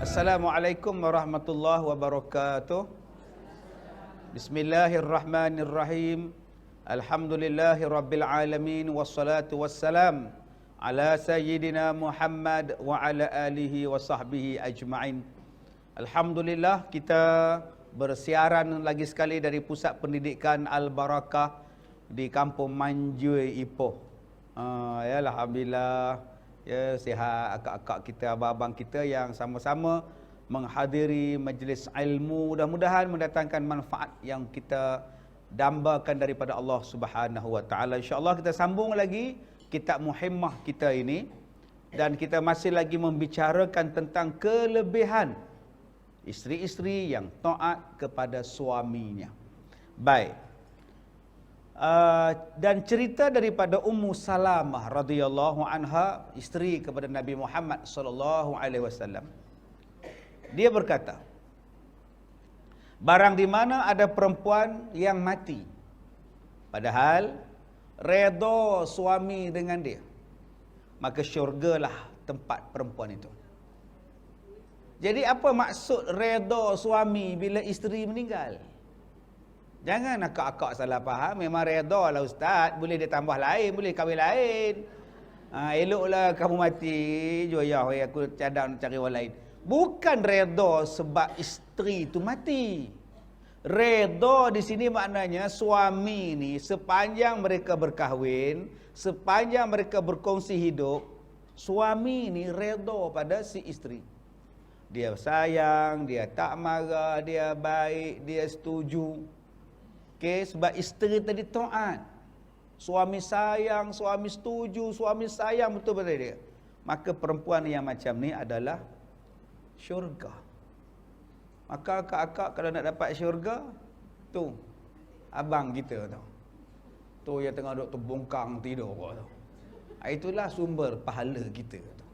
Assalamualaikum warahmatullahi wabarakatuh. Bismillahirrahmanirrahim. Alhamdulillahi rabbil alamin wassalatu wassalam ala sayyidina Muhammad wa ala alihi wa sahbihi ajma'in. Alhamdulillah kita bersiaran lagi sekali dari pusat pendidikan Al-Barakah di Kampung Manjui Ipoh. Uh, ya alhamdulillah ya sihat akak-akak kita abang-abang kita yang sama-sama menghadiri majlis ilmu. Mudah-mudahan mendatangkan manfaat yang kita dambakan daripada Allah Subhanahu wa taala. Insyaallah kita sambung lagi kitab muhimmah kita ini. Dan kita masih lagi membicarakan tentang kelebihan isteri-isteri yang taat kepada suaminya. Baik Uh, dan cerita daripada Ummu Salamah radhiyallahu anha isteri kepada Nabi Muhammad sallallahu alaihi wasallam. Dia berkata, barang di mana ada perempuan yang mati padahal redha suami dengan dia, maka syurgalah tempat perempuan itu. Jadi apa maksud redha suami bila isteri meninggal? Jangan akak-akak salah faham. Memang reda lah ustaz. Boleh dia tambah lain. Boleh kahwin lain. Ha, eloklah kamu mati. Joyah aku cadang cari orang lain. Bukan reda sebab isteri tu mati. Reda di sini maknanya suami ni sepanjang mereka berkahwin. Sepanjang mereka berkongsi hidup. Suami ni reda pada si isteri. Dia sayang, dia tak marah, dia baik, dia setuju. Okey, sebab isteri tadi taat. Suami sayang, suami setuju, suami sayang betul pada dia. Maka perempuan yang macam ni adalah syurga. Maka akak-akak kalau nak dapat syurga, tu abang kita tu. Tu yang tengah duduk terbongkang tidur tu. Itulah sumber pahala kita tu.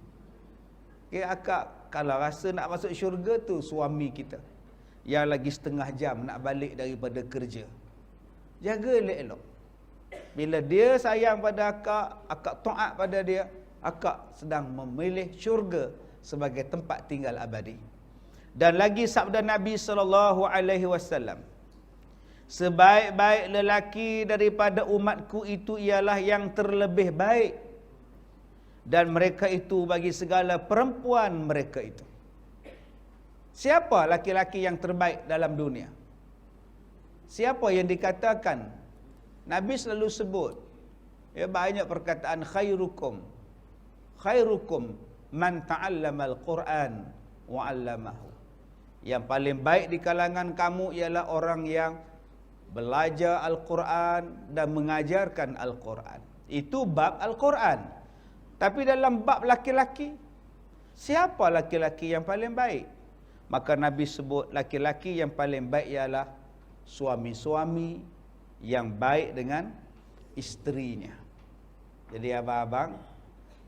Okey, akak kalau rasa nak masuk syurga tu suami kita. Yang lagi setengah jam nak balik daripada kerja. Jaga elok-elok. Bila dia sayang pada akak, akak taat pada dia, akak sedang memilih syurga sebagai tempat tinggal abadi. Dan lagi sabda Nabi sallallahu alaihi wasallam. Sebaik-baik lelaki daripada umatku itu ialah yang terlebih baik dan mereka itu bagi segala perempuan mereka itu. Siapa laki-laki yang terbaik dalam dunia? Siapa yang dikatakan Nabi selalu sebut ya banyak perkataan khairukum khairukum man ta'allama al-Quran wa 'allamahu. Yang paling baik di kalangan kamu ialah orang yang belajar Al-Quran dan mengajarkan Al-Quran. Itu bab Al-Quran. Tapi dalam bab laki-laki, siapa laki-laki yang paling baik? Maka Nabi sebut laki-laki yang paling baik ialah suami-suami yang baik dengan isterinya. Jadi abang-abang,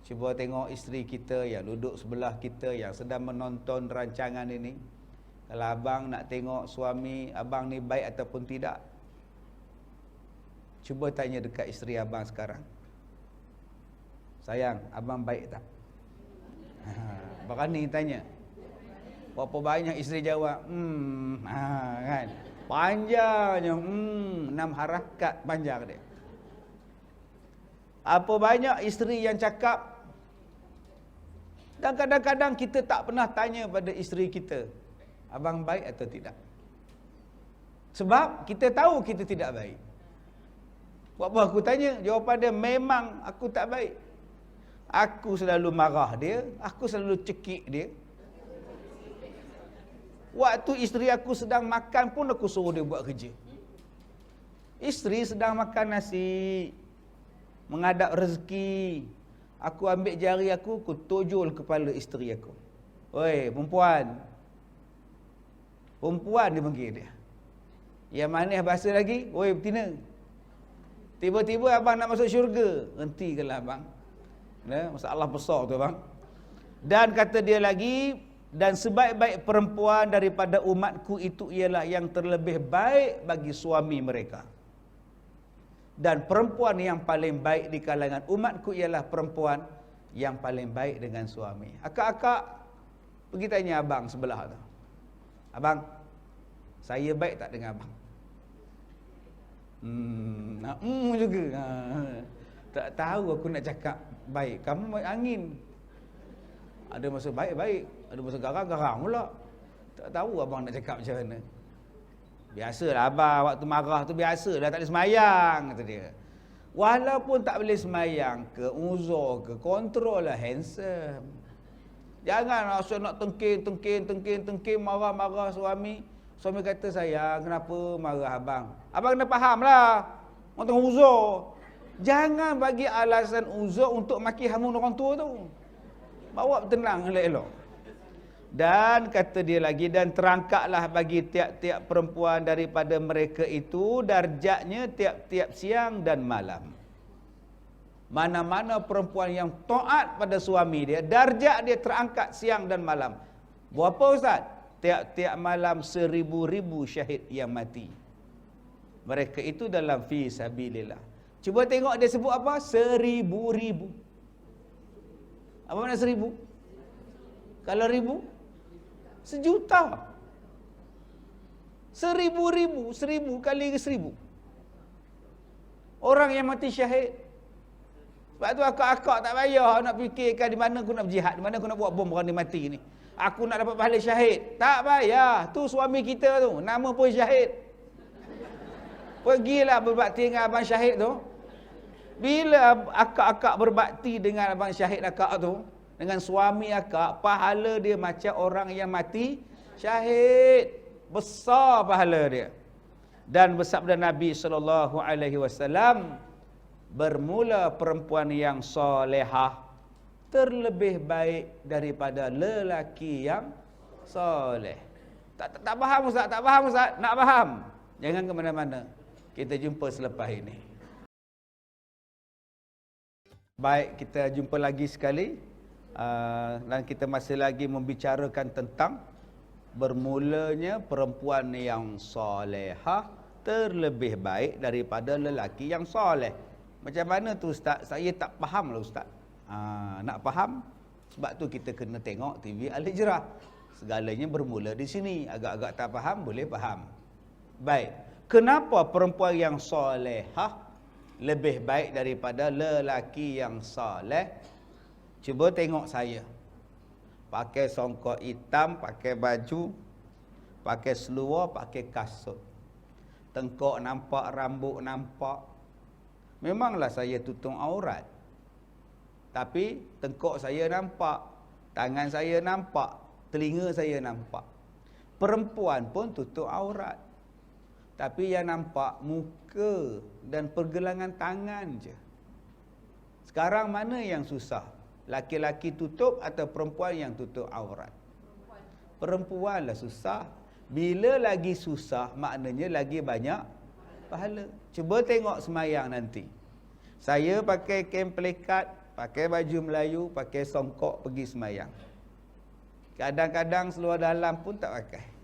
cuba tengok isteri kita yang duduk sebelah kita yang sedang menonton rancangan ini. Kalau abang nak tengok suami abang ni baik ataupun tidak, cuba tanya dekat isteri abang sekarang. Sayang, abang baik tak? Berani tanya. Berapa banyak isteri jawab, hmm, ha, kan? Panjangnya, hmm, enam harakat panjang dia. Apa banyak isteri yang cakap dan kadang-kadang kita tak pernah tanya pada isteri kita, abang baik atau tidak. Sebab kita tahu kita tidak baik. Buat apa aku tanya? Jawapan dia memang aku tak baik. Aku selalu marah dia, aku selalu cekik dia, Waktu isteri aku sedang makan pun aku suruh dia buat kerja. Isteri sedang makan nasi. Mengadap rezeki. Aku ambil jari aku, aku tojol kepala isteri aku. Oi, perempuan. Perempuan dia panggil dia. Yang manis bahasa lagi, oi betina. Tiba-tiba abang nak masuk syurga. Hentikanlah abang. Ya, masalah besar tu abang. Dan kata dia lagi, dan sebaik-baik perempuan daripada umatku itu ialah yang terlebih baik bagi suami mereka. Dan perempuan yang paling baik di kalangan umatku ialah perempuan yang paling baik dengan suami. Akak-akak, Pergi tanya abang sebelah tu. Abang, saya baik tak dengan abang? Hmm, nak hmm juga. Ha. Tak tahu aku nak cakap baik. Kamu angin. Ada masa baik-baik, ada masa garang-garang pula. Tak tahu abang nak cakap macam mana. Biasalah abang waktu marah tu biasalah tak boleh semayang kata dia. Walaupun tak boleh semayang ke uzur ke kontrol lah handsome. Jangan rasa nak tengking, tengking, tengking, tengking, marah-marah suami. Suami kata saya, kenapa marah abang? Abang kena faham lah. Orang tengah uzur. Jangan bagi alasan uzur untuk maki hamun orang tua tu. Bawa tenang elok-elok. Dan kata dia lagi dan terangkatlah bagi tiap-tiap perempuan daripada mereka itu darjatnya tiap-tiap siang dan malam. Mana-mana perempuan yang taat pada suami dia, darjat dia terangkat siang dan malam. Berapa ustaz? Tiap-tiap malam seribu-ribu syahid yang mati. Mereka itu dalam fi sabilillah. Cuba tengok dia sebut apa? Seribu-ribu. Apa makna seribu? Kalau ribu? Sejuta. Seribu-ribu, seribu kali seribu. Orang yang mati syahid. Sebab tu akak-akak tak payah nak fikirkan di mana aku nak berjihad, di mana aku nak buat bom orang dia mati ni. Aku nak dapat pahala syahid. Tak payah. Tu suami kita tu. Nama pun syahid. Pergilah berbakti dengan abang syahid tu. Bila akak-akak berbakti dengan abang syahid akak tu, dengan suami akak, pahala dia macam orang yang mati syahid. Besar pahala dia. Dan bersabda Nabi sallallahu alaihi wasallam, bermula perempuan yang solehah terlebih baik daripada lelaki yang soleh. Tak, tak, tak faham Ustaz, tak faham Ustaz, nak faham. Jangan ke mana-mana. Kita jumpa selepas ini. Baik, kita jumpa lagi sekali uh, dan kita masih lagi membicarakan tentang bermulanya perempuan yang solehah terlebih baik daripada lelaki yang soleh. Macam mana tu ustaz? Saya tak faham lah ustaz. Uh, nak faham? Sebab tu kita kena tengok TV Al-Hijrah. Segalanya bermula di sini. Agak-agak tak faham, boleh faham. Baik. Kenapa perempuan yang solehah lebih baik daripada lelaki yang soleh? Cuba tengok saya. Pakai songkok hitam, pakai baju, pakai seluar, pakai kasut. Tengkok nampak, rambut nampak. Memanglah saya tutup aurat. Tapi tengkok saya nampak, tangan saya nampak, telinga saya nampak. Perempuan pun tutup aurat. Tapi yang nampak muka dan pergelangan tangan je. Sekarang mana yang susah? Laki-laki tutup atau perempuan yang tutup aurat? Perempuan lah susah. Bila lagi susah, maknanya lagi banyak pahala. Cuba tengok semayang nanti. Saya pakai kain pelikat, pakai baju Melayu, pakai songkok pergi semayang. Kadang-kadang seluar dalam pun tak pakai.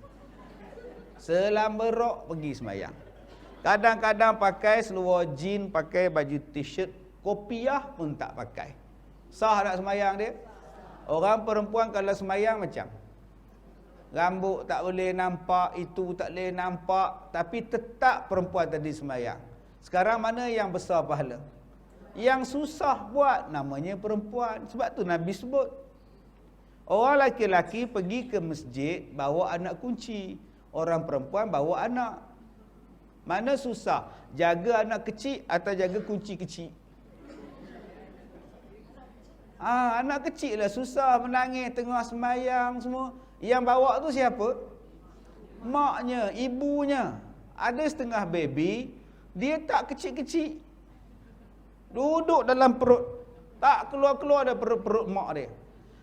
Selamba rok pergi semayang. Kadang-kadang pakai seluar jean, pakai baju t-shirt, kopiah pun tak pakai. Sah nak semayang dia? Orang perempuan kalau semayang macam Rambut tak boleh nampak, itu tak boleh nampak Tapi tetap perempuan tadi semayang Sekarang mana yang besar pahala? Yang susah buat namanya perempuan Sebab tu Nabi sebut Orang laki-laki pergi ke masjid bawa anak kunci Orang perempuan bawa anak Mana susah? Jaga anak kecil atau jaga kunci kecil? Ah, anak kecil lah susah menangis tengah semayang semua. Yang bawa tu siapa? Maknya, ibunya. Ada setengah baby, dia tak kecil-kecil. Duduk dalam perut. Tak keluar-keluar dari perut-perut mak dia.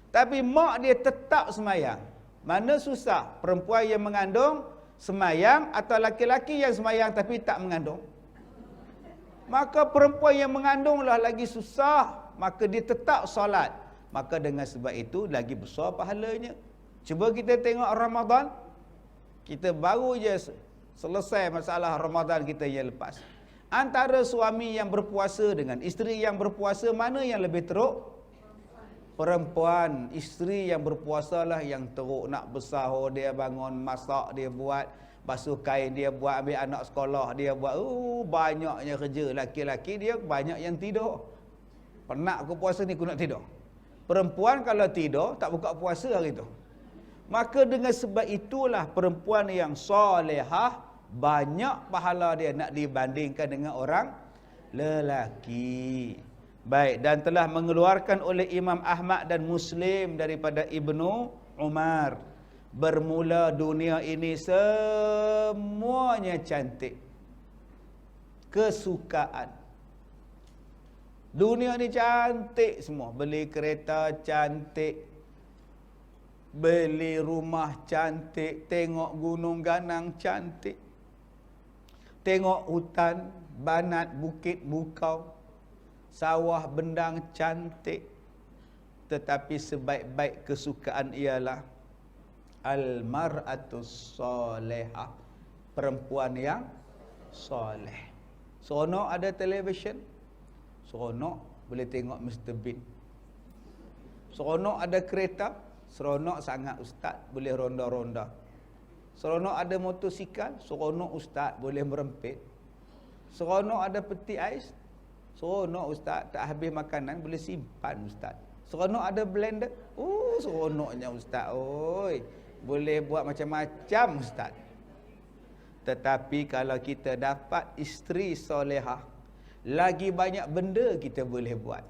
Tapi mak dia tetap semayang. Mana susah? Perempuan yang mengandung semayang atau laki-laki yang semayang tapi tak mengandung? Maka perempuan yang mengandunglah lagi susah maka dia tetap solat. Maka dengan sebab itu lagi besar pahalanya. Cuba kita tengok Ramadan. Kita baru je selesai masalah Ramadan kita yang lepas. Antara suami yang berpuasa dengan isteri yang berpuasa mana yang lebih teruk? Perempuan, isteri yang berpuasa lah yang teruk nak bersahur, dia bangun, masak, dia buat, basuh kain, dia buat, ambil anak sekolah, dia buat, uh, banyaknya kerja. Laki-laki dia banyak yang tidur. Penat aku puasa ni, aku nak tidur. Perempuan kalau tidur, tak buka puasa hari tu. Maka dengan sebab itulah perempuan yang solehah, banyak pahala dia nak dibandingkan dengan orang lelaki. Baik dan telah mengeluarkan oleh Imam Ahmad dan Muslim daripada Ibnu Umar. Bermula dunia ini semuanya cantik. Kesukaan. Dunia ni cantik semua. Beli kereta cantik. Beli rumah cantik. Tengok gunung ganang cantik. Tengok hutan, banat, bukit, bukau sawah bendang cantik. Tetapi sebaik-baik kesukaan ialah al-mar'atus salihah. Perempuan yang soleh. Seronok ada televisyen? Seronok. Boleh tengok Mr Bean. Seronok ada kereta? Seronok sangat ustaz boleh ronda-ronda. Seronok ada motosikal? Seronok ustaz boleh merempit. Seronok ada peti ais Seronok ustaz, tak habis makanan boleh simpan ustaz. Seronok ada blender. Oh, seronoknya ustaz. Oi, boleh buat macam-macam ustaz. Tetapi kalau kita dapat isteri solehah, lagi banyak benda kita boleh buat.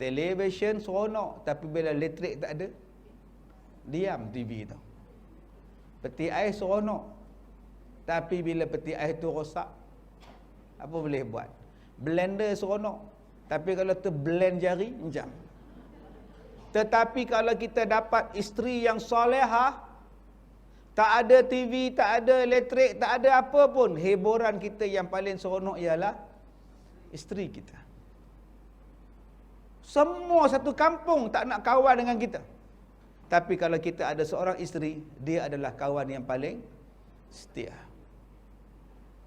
Televisyen seronok, tapi bila elektrik tak ada, diam TV tu. Peti air seronok, tapi bila peti air tu rosak, apa boleh buat? Blender seronok. Tapi kalau terblend jari macam. Tetapi kalau kita dapat isteri yang solehah tak ada TV, tak ada elektrik, tak ada apa pun hiburan kita yang paling seronok ialah isteri kita. Semua satu kampung tak nak kawan dengan kita. Tapi kalau kita ada seorang isteri dia adalah kawan yang paling setia.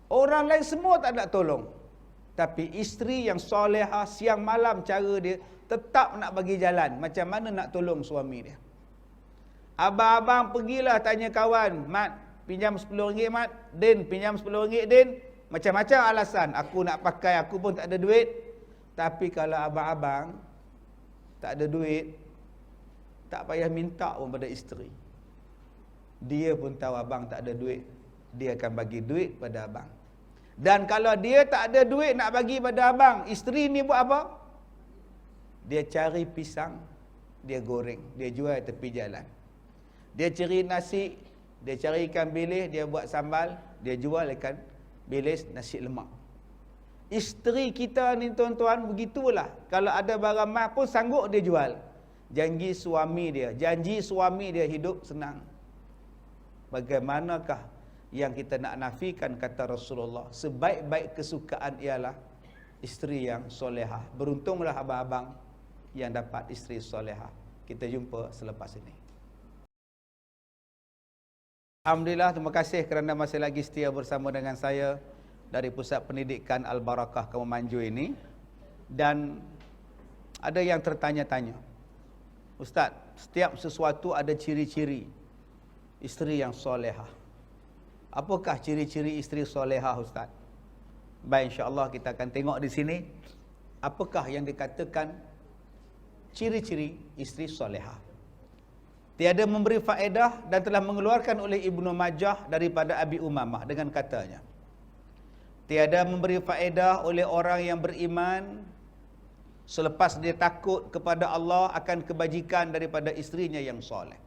Orang lain semua tak nak tolong tapi isteri yang solehah siang malam cara dia tetap nak bagi jalan. Macam mana nak tolong suami dia. Abang-abang pergilah tanya kawan. Mat, pinjam RM10 Mat. Din, pinjam RM10 Din. Macam-macam alasan. Aku nak pakai, aku pun tak ada duit. Tapi kalau abang-abang tak ada duit, tak payah minta pun pada isteri. Dia pun tahu abang tak ada duit. Dia akan bagi duit pada abang. Dan kalau dia tak ada duit nak bagi pada abang, isteri ni buat apa? Dia cari pisang, dia goreng, dia jual tepi jalan. Dia cari nasi, dia cari ikan bilis, dia buat sambal, dia jual ikan bilis nasi lemak. Isteri kita ni tuan-tuan begitulah. Kalau ada barang mah pun sanggup dia jual. Janji suami dia, janji suami dia hidup senang. Bagaimanakah yang kita nak nafikan kata Rasulullah sebaik-baik kesukaan ialah isteri yang solehah. Beruntunglah abang-abang yang dapat isteri solehah. Kita jumpa selepas ini. Alhamdulillah terima kasih kerana masih lagi setia bersama dengan saya dari Pusat Pendidikan Al-Barakah Kememanju ini. Dan ada yang tertanya-tanya Ustaz, setiap sesuatu ada ciri-ciri isteri yang solehah Apakah ciri-ciri isteri solehah Ustaz? Baik insya-Allah kita akan tengok di sini apakah yang dikatakan ciri-ciri isteri solehah. Tiada memberi faedah dan telah mengeluarkan oleh Ibnu Majah daripada Abi Umamah dengan katanya. Tiada memberi faedah oleh orang yang beriman selepas dia takut kepada Allah akan kebajikan daripada istrinya yang soleh.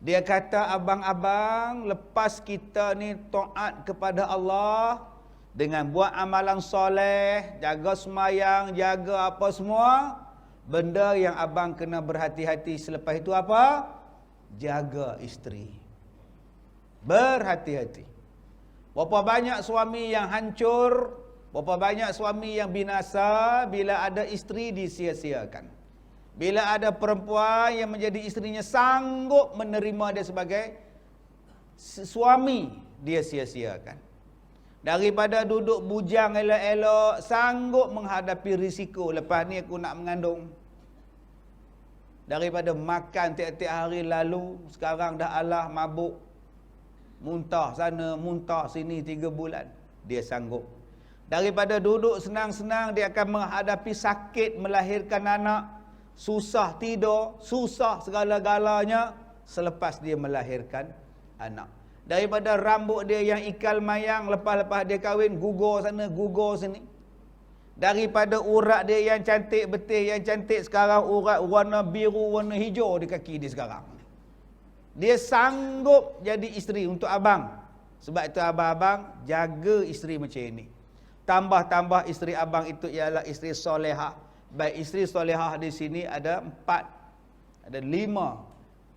Dia kata abang-abang lepas kita ni taat kepada Allah dengan buat amalan soleh, jaga semayang, jaga apa semua, benda yang abang kena berhati-hati selepas itu apa? Jaga isteri. Berhati-hati. Berapa banyak suami yang hancur, berapa banyak suami yang binasa bila ada isteri disia-siakan. Bila ada perempuan yang menjadi isterinya sanggup menerima dia sebagai suami, dia sia-siakan. Daripada duduk bujang elok-elok, sanggup menghadapi risiko. Lepas ni aku nak mengandung. Daripada makan tiap-tiap hari lalu, sekarang dah alah mabuk. Muntah sana, muntah sini tiga bulan. Dia sanggup. Daripada duduk senang-senang, dia akan menghadapi sakit melahirkan anak. Susah tidur, susah segala-galanya selepas dia melahirkan anak. Daripada rambut dia yang ikal mayang, lepas-lepas dia kahwin, gugur sana, gugur sini. Daripada urat dia yang cantik betul yang cantik sekarang urat warna biru warna hijau di kaki dia sekarang. Dia sanggup jadi isteri untuk abang. Sebab itu abang-abang jaga isteri macam ini. Tambah-tambah isteri abang itu ialah isteri solehah baik isteri solehah di sini ada empat ada lima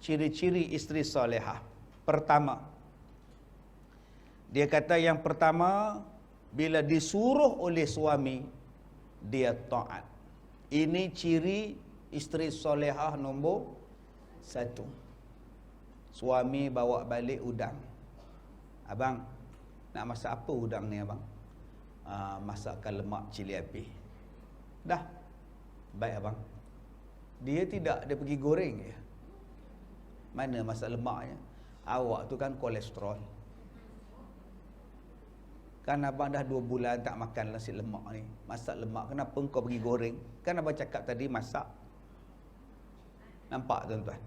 ciri-ciri isteri solehah pertama dia kata yang pertama bila disuruh oleh suami dia taat. Ini ciri isteri solehah nombor satu. Suami bawa balik udang. Abang, nak masak apa udang ni abang? Uh, masakkan lemak cili api. Dah. Baik abang. Dia tidak, dia pergi goreng je. Mana masak lemaknya? Awak tu kan kolesterol. Kan abang dah dua bulan tak makan nasi lemak ni. Masak lemak. Kenapa kau pergi goreng? Kan abang cakap tadi masak. Nampak tuan-tuan?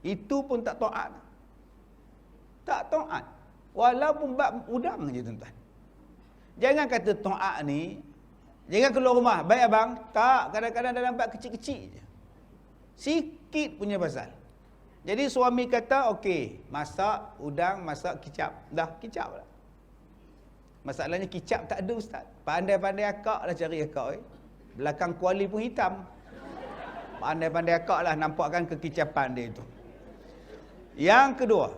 Itu pun tak taat. Tak taat. Walaupun bab udang je tuan-tuan. Jangan kata taat ni. Jangan keluar rumah. Baik abang. Tak. Kadang-kadang dalam bab kecil-kecil je. Sikit punya pasal. Jadi suami kata, okey, masak udang, masak kicap. Dah, kicap lah. Masalahnya kicap tak ada ustaz. Pandai-pandai akak lah cari akak. Eh. Belakang kuali pun hitam. Pandai-pandai akak lah nampakkan kekicapan dia itu. Yang kedua.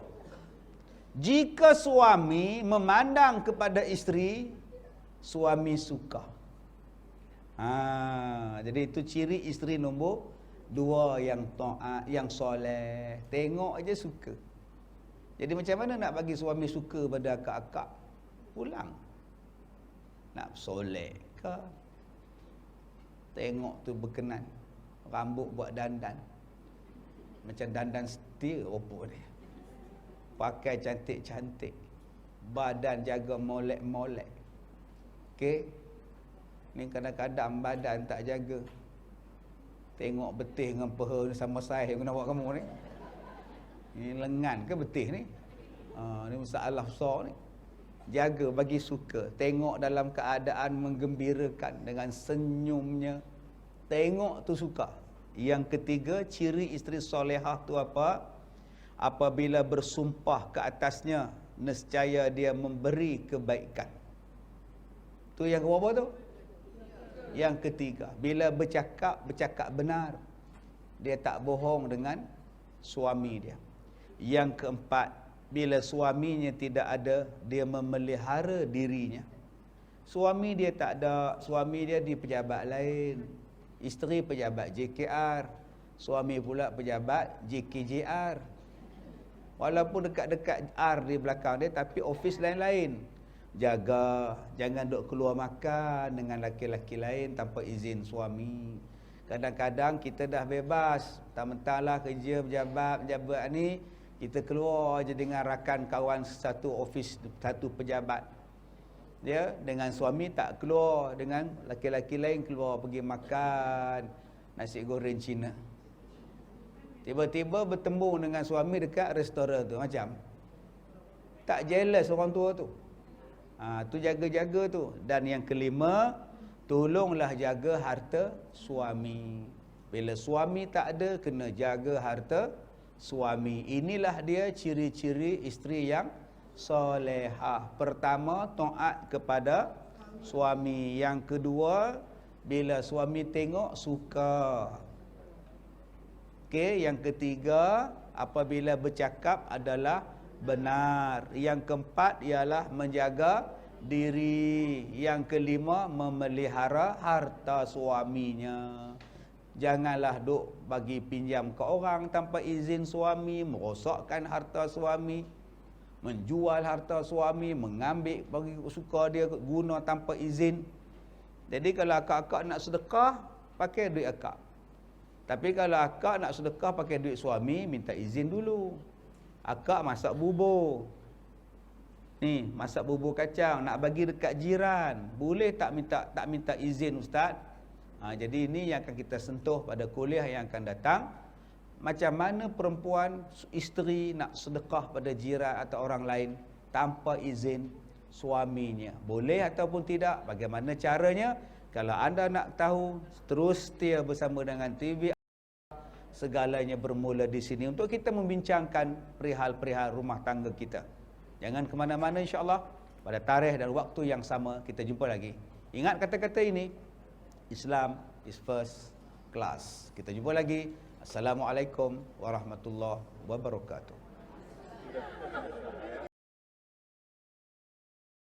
Jika suami memandang kepada isteri, suami suka. Ha, jadi itu ciri isteri nombor dua yang taat, yang soleh. Tengok aja suka. Jadi macam mana nak bagi suami suka pada akak-akak? pulang. Nak solek ke? Tengok tu berkenan. Rambut buat dandan. Macam dandan setia rupa dia. Pakai cantik-cantik. Badan jaga molek-molek. Okey ni kadang-kadang badan tak jaga. Tengok betih dengan peha ni sama saya yang buat kamu ni. Ni lengan ke betih ni? Ha, ni masalah besar ni. Jaga bagi suka. Tengok dalam keadaan menggembirakan dengan senyumnya. Tengok tu suka. Yang ketiga ciri isteri solehah tu apa? Apabila bersumpah ke atasnya nescaya dia memberi kebaikan. Tu yang berapa tu yang ketiga bila bercakap bercakap benar dia tak bohong dengan suami dia. Yang keempat bila suaminya tidak ada dia memelihara dirinya. Suami dia tak ada suami dia di pejabat lain. Isteri pejabat JKR suami pula pejabat JKJR walaupun dekat-dekat R di belakang dia tapi ofis lain-lain jaga jangan duk keluar makan dengan laki-laki lain tanpa izin suami. Kadang-kadang kita dah bebas tak mentahlah kerja pejabat pejabat ni kita keluar je dengan rakan kawan satu ofis satu pejabat. Ya dengan suami tak keluar dengan laki-laki lain keluar pergi makan nasi goreng Cina. Tiba-tiba bertemu dengan suami dekat restoran tu macam tak jealous orang tua tu ha, tu jaga-jaga tu dan yang kelima tolonglah jaga harta suami bila suami tak ada kena jaga harta suami. Inilah dia ciri-ciri isteri yang solehah. Pertama, taat kepada suami. Yang kedua, bila suami tengok, suka. Okey, yang ketiga, apabila bercakap adalah benar. Yang keempat ialah menjaga diri. Yang kelima, memelihara harta suaminya. Janganlah duk bagi pinjam ke orang tanpa izin suami, merosakkan harta suami, menjual harta suami, mengambil bagi suka dia guna tanpa izin. Jadi kalau akak-akak nak sedekah, pakai duit akak. Tapi kalau akak nak sedekah pakai duit suami, minta izin dulu. Akak masak bubur. Ni, masak bubur kacang nak bagi dekat jiran. Boleh tak minta tak minta izin ustaz? Ha, jadi ini yang akan kita sentuh pada kuliah yang akan datang. Macam mana perempuan isteri nak sedekah pada jiran atau orang lain tanpa izin suaminya. Boleh ataupun tidak? Bagaimana caranya? Kalau anda nak tahu, terus setia bersama dengan TV segalanya bermula di sini untuk kita membincangkan perihal-perihal rumah tangga kita. Jangan ke mana-mana insya-Allah. Pada tarikh dan waktu yang sama kita jumpa lagi. Ingat kata-kata ini. Islam is first class. Kita jumpa lagi. Assalamualaikum warahmatullahi wabarakatuh.